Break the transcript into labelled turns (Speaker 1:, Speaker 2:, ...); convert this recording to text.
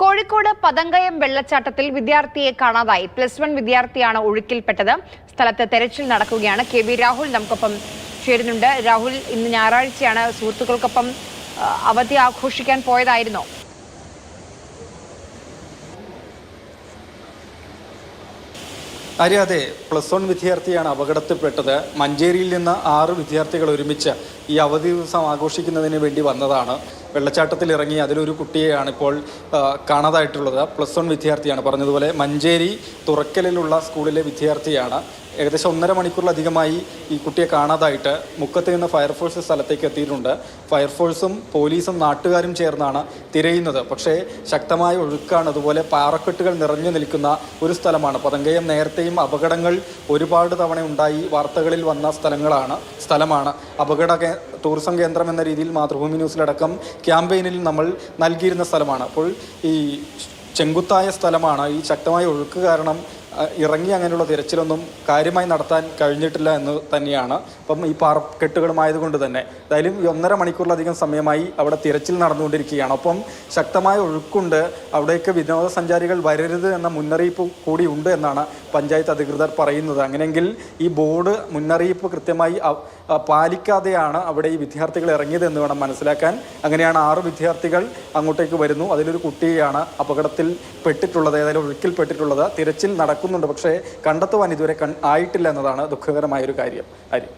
Speaker 1: കോഴിക്കോട് പതങ്കയം വെള്ളച്ചാട്ടത്തിൽ വിദ്യാർത്ഥിയെ കാണാതായി. പ്ലസ് വൺ വിദ്യാർത്ഥിയാണ് ഒഴുക്കിൽപ്പെട്ടത്. സ്ഥലത്ത് തെരച്ചിൽ നടക്കുകയാണ്. കെ വി രാഹുൽ നമുക്കൊപ്പം ചേരുന്നുണ്ട്. രാഹുൽ ഇന്ന് ഞായറാഴ്ചയാണ്. സുഹൃത്തുക്കൾക്കൊപ്പം അവധി ആഘോഷിക്കാൻ പോയതായിരുന്നോ.
Speaker 2: ആര്യ അതെ പ്ലസ് വൺ വിദ്യാർത്ഥിയാണ് അപകടത്തിൽപ്പെട്ടത്. മഞ്ചേരിയിൽ നിന്ന് ആറ് വിദ്യാർത്ഥികൾ ഒരുമിച്ച് ഈ അവധി ദിവസം ആഘോഷിക്കുന്നതിന് വേണ്ടി വന്നതാണ്. വെള്ളച്ചാട്ടത്തിൽ ഇറങ്ങി അതിലൊരു കുട്ടിയെയാണ് ഇപ്പോൾ കാണാതായിട്ടുള്ളത്. പ്ലസ് വൺ വിദ്യാർത്ഥിയാണ്. പറഞ്ഞതുപോലെ മഞ്ചേരി തുറക്കലിലുള്ള സ്കൂളിലെ വിദ്യാർത്ഥിയാണ്. ഏകദേശം ഒന്നര മണിക്കൂറിലധികമായി ഈ കുട്ടിയെ കാണാതായിട്ട് മുക്കത്ത് നിന്ന് ഫയർഫോഴ്സ് സ്ഥലത്തേക്ക് എത്തിയിട്ടുണ്ട്. ഫയർഫോഴ്സും പോലീസും നാട്ടുകാരും ചേർന്നാണ് തിരയുന്നത്. പക്ഷേ ശക്തമായ ഒഴുക്കാണ് അതുപോലെ പാറക്കെട്ടുകൾ നിറഞ്ഞു നിൽക്കുന്ന ഒരു സ്ഥലമാണ്. പതങ്കയം നേരത്തെയും അപകടങ്ങൾ ഒരുപാട് തവണ ഉണ്ടായി വാർത്തകളിൽ വന്ന സ്ഥലങ്ങളാണ് സ്ഥലമാണ്. അപകട ടൂറിസം കേന്ദ്രം എന്ന രീതിയിൽ മാതൃഭൂമി ന്യൂസിലടക്കം ക്യാമ്പയിനിൽ നമ്മൾ നൽകിയിരുന്ന സ്ഥലമാണ്. അപ്പോൾ ഈ ചെങ്കുത്തായ സ്ഥലമാണ് ഈ ശക്തമായ ഒഴുക്ക് കാരണം ഇറങ്ങി അങ്ങനെയുള്ള തിരച്ചിലൊന്നും കാര്യമായി നടത്താൻ കഴിഞ്ഞിട്ടില്ല എന്ന് തന്നെയാണ്. അപ്പം ഈ പാറക്കെട്ടുകളുമായതുകൊണ്ട് തന്നെ എന്തായാലും ഈ ഒന്നര മണിക്കൂറിലധികം സമയമായി അവിടെ തിരച്ചിൽ നടന്നുകൊണ്ടിരിക്കുകയാണ്. അപ്പം ശക്തമായ ഒഴുക്കുണ്ട്. അവിടേക്ക് വിനോദസഞ്ചാരികൾ വരരുത് എന്ന മുന്നറിയിപ്പ് കൂടി ഉണ്ട് എന്നാണ് പഞ്ചായത്ത് അധികൃതർ പറയുന്നത്. അങ്ങനെയെങ്കിൽ ഈ ബോർഡ് മുന്നറിയിപ്പ് കൃത്യമായി പാലിക്കാതെയാണ് അവിടെ ഈ വിദ്യാർത്ഥികൾ ഇറങ്ങിയത് എന്ന് വേണം മനസ്സിലാക്കാൻ. അങ്ങനെയാണ് ആറ് വിദ്യാർത്ഥികൾ അങ്ങോട്ടേക്ക് വരുന്നു. അതിലൊരു കുട്ടിയെയാണ് അപകടത്തിൽ പെട്ടിട്ടുള്ളത്. ഏതായാലും ഒഴുക്കിൽ പെട്ടിട്ടുള്ളത്. തിരച്ചിൽ നടക്കുന്നുണ്ട്. പക്ഷേ കണ്ടെത്തുവാൻ ഇതുവരെ ആയിട്ടില്ല എന്നതാണ് ദുഃഖകരമായ ഒരു കാര്യം. ആര്യം.